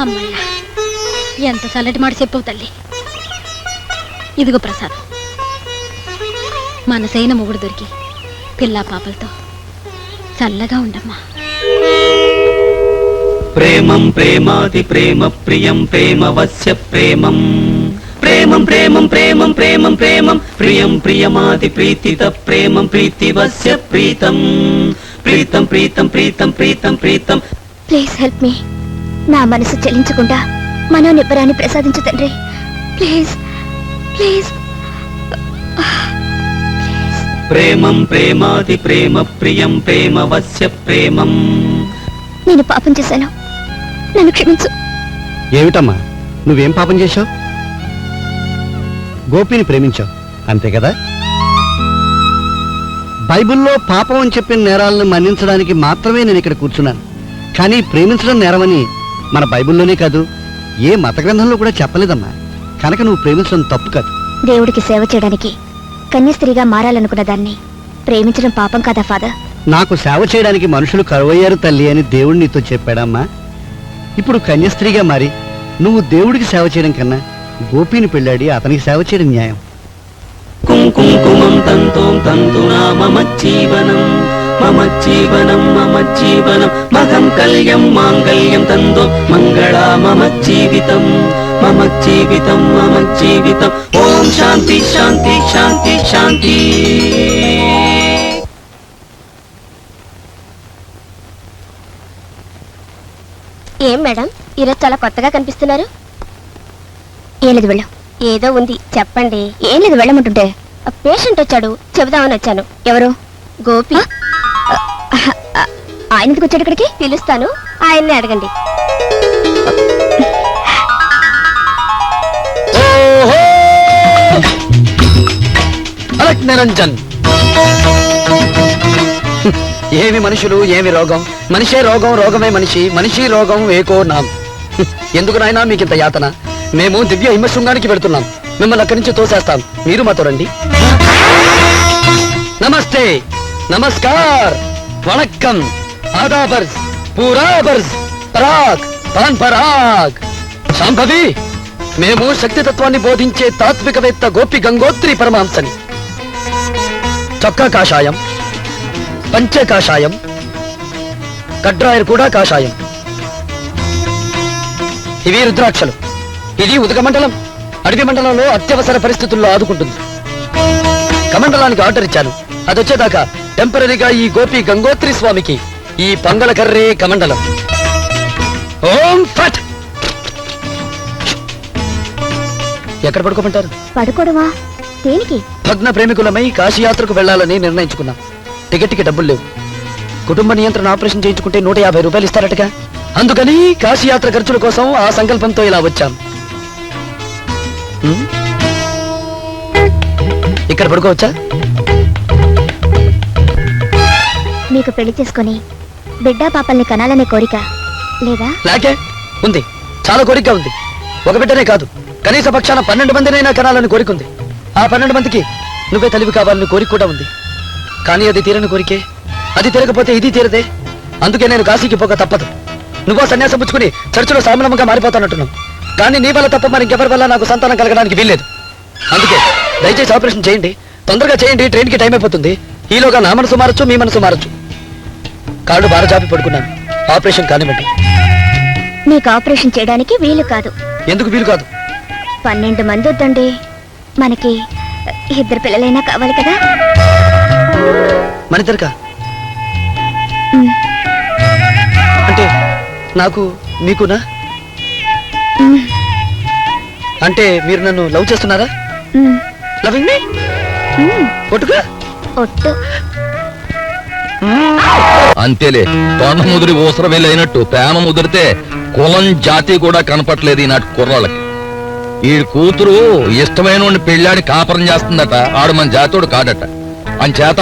అమ్మయ్య ఎంత చల్లటి మాట చెప్పవు తల్లి. ఇదిగో ప్రసాదం. మనసైన మొగుడు దొరికి పిల్ల పాపలతో చల్లగా ఉండమ్మా. ప్రేమం ప్రేమాది ప్రేమ ప్రియం ప్రేమ వస్య ప్రేమం. ప్రేమం ప్రేమం ప్రేమం ప్రేమం ప్రేమం ప్రియం ప్రియమాది ప్రీతిత ప్రేమం ప్రీతి వస్య ప్రీతం. ప్రీతం ప్రీతం ప్రీతం ప్రీతం ప్రీతం. Please help me. నా మనసు చెల్లించకుండా మనోనిబ్బరాన్ని ప్రసాదించు తండ్రి. Please please. ప్రేమం ప్రేమాది ప్రేమ ప్రియం ప్రేమ వస్య ప్రేమం. నేను పాపం చేశాను. నన్ను క్షమించు. ఏమిటమ్మా? నువ్వేం పాపం చేశావు? గోపిని ప్రేమించావు అంతే కదా? బైబిల్లో పాపం అని చెప్పిన నేరాలను మన్నించడానికి మాత్రమే నేను ఇక్కడ కూర్చున్నాను. కానీ ప్రేమించడం నేరమని మన బైబిల్లోనే కాదు ఏ మత గ్రంథంలో కూడా చెప్పలేదమ్మా. కనుక నువ్వు ప్రేమించడం తప్పు కాదు. దేవుడికి సేవ చేయడానికి కన్యస్త్రీగా మారాలనుకున్న దాన్ని ప్రేమించడం పాపం కదా ఫాదర్? నాకు సేవ చేయడానికి మనుషులు కరువయ్యారు తల్లి అని దేవుడు నీతో చెప్పాడమ్మా. ఇప్పుడు కన్యస్త్రీగా మారి నువ్వు దేవుడికి సేవ చేయడం కన్నా గోపిని పెళ్ళాడి అతనికి సేవ చేయడం న్యాయం. కుంకుమం తంతోం తంతునా మమ జీవనం మమ జీవనం మమ జీవనం. మగం కళ్యం మాంగళ్యం తందో. మంగళా మమ జీవితం మమ జీవితం మమ జీవితం. ఓం శాంతి శాంతి శాంతి శాంతి. ఏం మేడం? ఈరోజు చాలా కొత్తగా కనిపిస్తున్నారు. ఏం లేదు వెళ్ళం. ఏదో ఉంది చెప్పండి. ఏం లేదు వెళ్ళమంటుంటే. పేషెంట్ వచ్చాడు. చెబుదామని వచ్చాను. ఎవరు? గోపి. ఆయన ఎందుకు వచ్చాడు ఇక్కడికి? పిలుస్తాను. ఆయన్ని అడగండి. అలక్ నిరంజన్. ఏమి మనుషులు ఏమి రోగం? మనిషే రోగం రోగమే మనిషి. మనిషి రోగం ఏకో నాం. ఎందుకు నాయనా మీకు ఇంత యాతన? మేము దివ్య హిమశృంగానికి పెడుతున్నాం మిమ్మల్ని అక్కడి నుంచి తోసేస్తాం. మీరు మాతో రండి. నమస్తే. నమస్కార్. వణక్కం. आदाबर्ज पूरा बर्ज పరాగ్ పాన్ పరాగ్ శాంభవి మేము శక్తి తత్వాన్ని బోధించే తాత్వికవేత్త గోపి గంగోత్రి పరమాంసని చొక్కా కాషాయం పంచ కాషాయం కడ్రాయర్ కూడా కాషాయం. ఇవి రుద్రాక్షలు. ఇది ఉదక మండలం. అడవి మండలంలో అత్యవసర పరిస్థితుల్లో ఆదుకుంటుంది. కమండలానికి ఆర్డర్ ఇచ్చాను. అదొచ్చేదాకా టెంపరీగా ఈ గోపి గంగోత్రి స్వామికి ఈ పంగల కర్రే కమండలం. ఓం ఫట్! ఎక్కడ పడుకోమంటారు? పడుకోవడమా దేనికి? భగ్న ప్రేమికులమై కాశీయాత్రకు వెళ్ళాలని నిర్ణయించుకున్నాం. టికెట్కి డబ్బులు లేవు. కుటుంబ నియంత్రణ ఆపరేషన్ చేయించుకుంటే నూట యాభై రూపాయలు ఇస్తారటగా? అందుకని కాశీయాత్ర ఖర్చుల కోసం ఆ సంకల్పంతో ఇలా వచ్చాం? ఇక్కడ పడుకోవచ్చా? మీకు పెళ్ళి చేసుకొని బిడ్డా పాపల్ని కనాలనే కోరిక లేదా? లేకే ఉంది. చాలా కోరిక ఉంది. ఒక బిడ్డనే కాదు. కనీస పక్షాన పన్నెండు మందినైనా కనాలని కోరిక ఉంది ఆ పన్నెండు మందికి నువ్వే తెలివి కావాలని కోరిక కూడా ఉంది. కానీ అది తీరని కోరికే? అది తీరకపోతే ఇది తీరదే? అందుకే నేను కాశీకి పోక తప్పదు. నువ్వో సన్యాసం పుచ్చుకుని చర్చిలో సామలమ్మగా మారిపోతానంటున్నావు. కానీ నీ వల్ల తప్ప మరి ఇంకెవరి వల్ల నాకు సంతానం కలగడానికి వీల్లేదు. అందుకే దయచేసి ఆపరేషన్ చేయండి. తొందరగా చేయండి. ట్రైన్కి టైం అయిపోతుంది. ఈలోగా నా మనసు మారచ్చు మీ మనసు మారచ్చు. కాళ్ళు బార చాపి పడుకున్నాను. ఆపరేషన్ కానివ్వండి. మీకు ఆపరేషన్ చేయడానికి వీలు కాదు. ఎందుకు వీలు కాదు? పన్నెండు మంది వద్దండి. మనకి ఇద్దరు పిల్లలైనా కావాలి కదా? మనిద్దరికా అంటే నాకు మీకునా? అంటే మీరు నన్ను లవ్ చేస్తున్నారా? Loving me. ఒట్టుగా? ఒట్టు. అంతేలే తొండ ముదిరి ఊసర వెళ్ళైనట్టు ప్రేమ ముదిరితే కులం జాతి కూడా కనపట్లేదు ఈనాటి కుర్రాళ్ళకి. ఈ కూతురు ఇష్టమైన పెళ్ళాడి కాపురం చేస్తుందట ఆడు మన జాతోడు కాడట అంచేత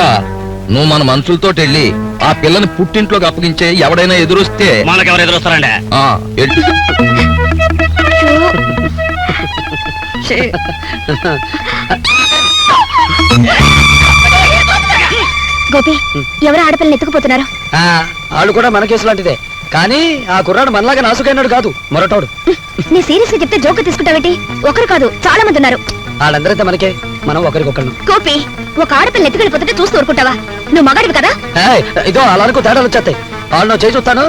నువ్వు మన మనుషులతో వెళ్ళి ఆ పిల్లని పుట్టింట్లోకి అప్పగించే ఎవడైనా ఎదురొస్తే మనకెవరు ఎదురొస్తారండి? ఆ, ఎల్- గోపి ఎవరు ఆడపిల్లని ఎత్తుకుపోతున్నారు? ఆ, వాళ్ళు కూడా మన కేసు లాంటిదే. కానీ ఆ కుర్రాడు మనలాగా నాసుకైనాడు కాదు మొరటోడు. నీ సీరియస్గా చెప్తే జోక్ తీసుకుంటావేటి? ఒకరు కాదు చాలా మంది ఉన్నారు. వాళ్ళందరైతే మనకే మనం ఒకరికొకళ్ళు. గోపి ఒక ఆడపిల్ల ఎత్తుకెళ్ళిపోతుంటే చూస్తూ ఊరుకుంటావా? నువ్వు మగాడివి కదా? ఇదో అలా అనుకో తేడాలు వచ్చేస్తాయి. వాళ్ళు చేయి చూస్తాను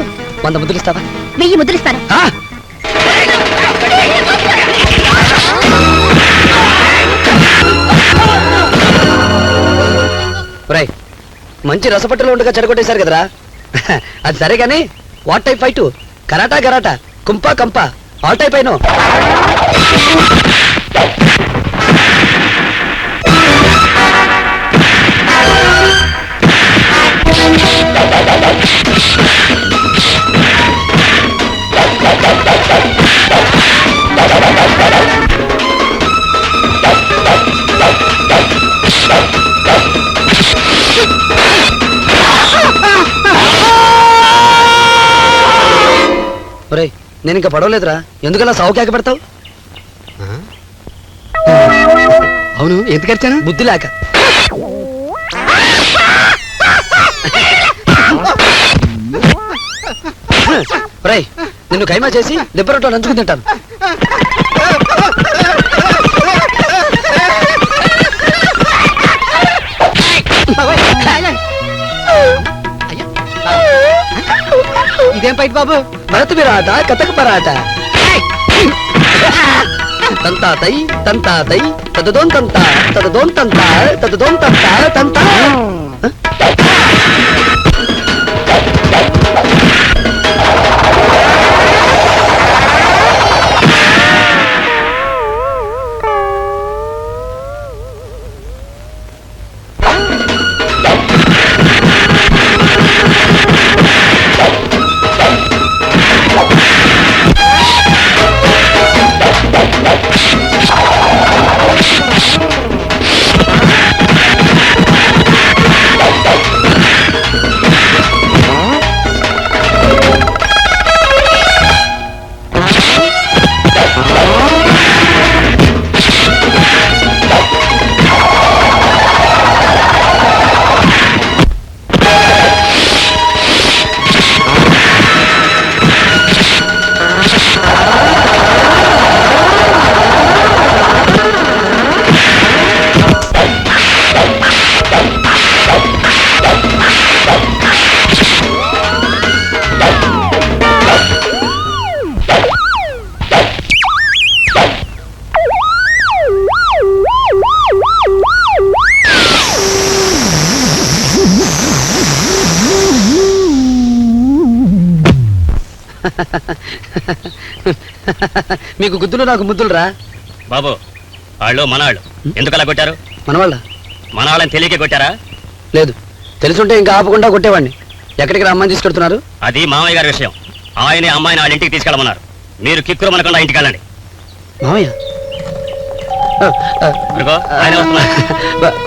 వంద ముద్దులు ఇస్తావా? వెయ్యి ముద్దులిస్తాను ఆ? మంచి రసపట్టులో ఉండగా చెడగొట్టేశారు కదరా. అది సరే గాని వాట్ టైప్ ఫైట్ కరాటా గరాటా? కుంపా కంపా? ఆల్ టైప్ అయినో. నేను ఇంకా పడవలేదురా. ఎందుకలా సావు కేక పెడతావు? అవును ఎందుకు వచ్చాను బుద్ధి లేక. ఒరేయ్ నిన్ను కైమా చేసి లిబ్బరొట్టో నంచుకుని తింటాను. ఇదేం ఫైట్ బాబు? భరత్ విరాట కథక పరాట. తంతా తై తంతా తై తదదోన్ తంతా తదదోన్ తంతా తదదోన్ తంతా తంతా. మీకు గుద్దులు నాకు ముద్దులు రా బాబు వాళ్ళు మనవాళ్ళు. ఎందుకు అలా కొట్టారు? మనవాళ్ళ? మన వాళ్ళని తెలియక కొట్టారా? లేదు. తెలుసుంటే ఇంకా ఆపకుండా కొట్టేవాడిని. ఎక్కడికి రమ్మని తీసుకెడుతున్నారు? అది మామయ్య గారి విషయం. ఆయనే అమ్మాయిని వాళ్ళ ఇంటికి తీసుకెళ్ళమన్నారు. మీరు కిక్కురు మనకుండా ఇంటికి వెళ్ళండి. మామయ్య? ఆయన వస్తున్నారు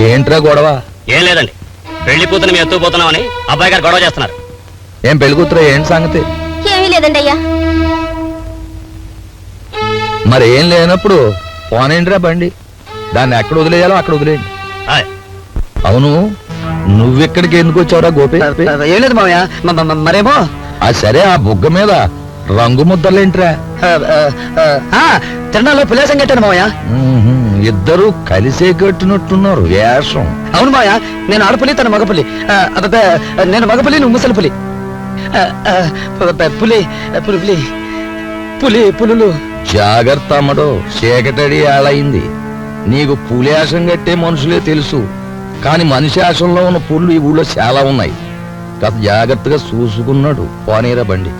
ఏంట్రా గొడవ? ఏం లేదండి. పెళ్ళి కూతురు మేము ఎత్తుకుపోతున్నామని అబ్బాయి గారు గొడవ చేస్తున్నారు. ఏం పెళ్ళికూతురా ఏంటి సంగతి? ఏమీ లేదండి అయ్యా మరి ఏం లేనప్పుడు పోనేంటిరా బండి? దాన్ని ఎక్కడ వదిలేయాలో అక్కడ వదిలేయండి. ఆయ్, అవును నువ్వెక్కడికి ఎందుకు వచ్చావురా గోపి? ఏం లేదు మామయ్య మ- మ- మ- మరేమో? ఆ సరే ఆ బుగ్గ మీద రంగు ముద్దలేంట్రా? ఆ, ఆ, ఆ, ఆ, తిరణాల్లో పులేసం కట్టాను మామయ్య ఉహుం, ఇద్దరు కలిసే కట్టినట్టున్నారు వేషం అవును మామయ్య నేను ఆడపులి తన మగపులి ఆ, అబ్బబ్బే, నేను మగపులి నువ్వు ముసలి పులి పులి పులి పులి పులి పులులు. జాగ్రత్త అమ్మడు చీకటడి ఏళయింది నీకు పులేషం కట్టే మనుషులే తెలుసు. కాని మనిషి ఆశంలో ఉన్న పుళ్ళు ఈ ఊళ్ళో చాలా ఉన్నాయి. కాస్త జాగ్రత్తగా చూసుకున్నాడు పోనీరా బండి.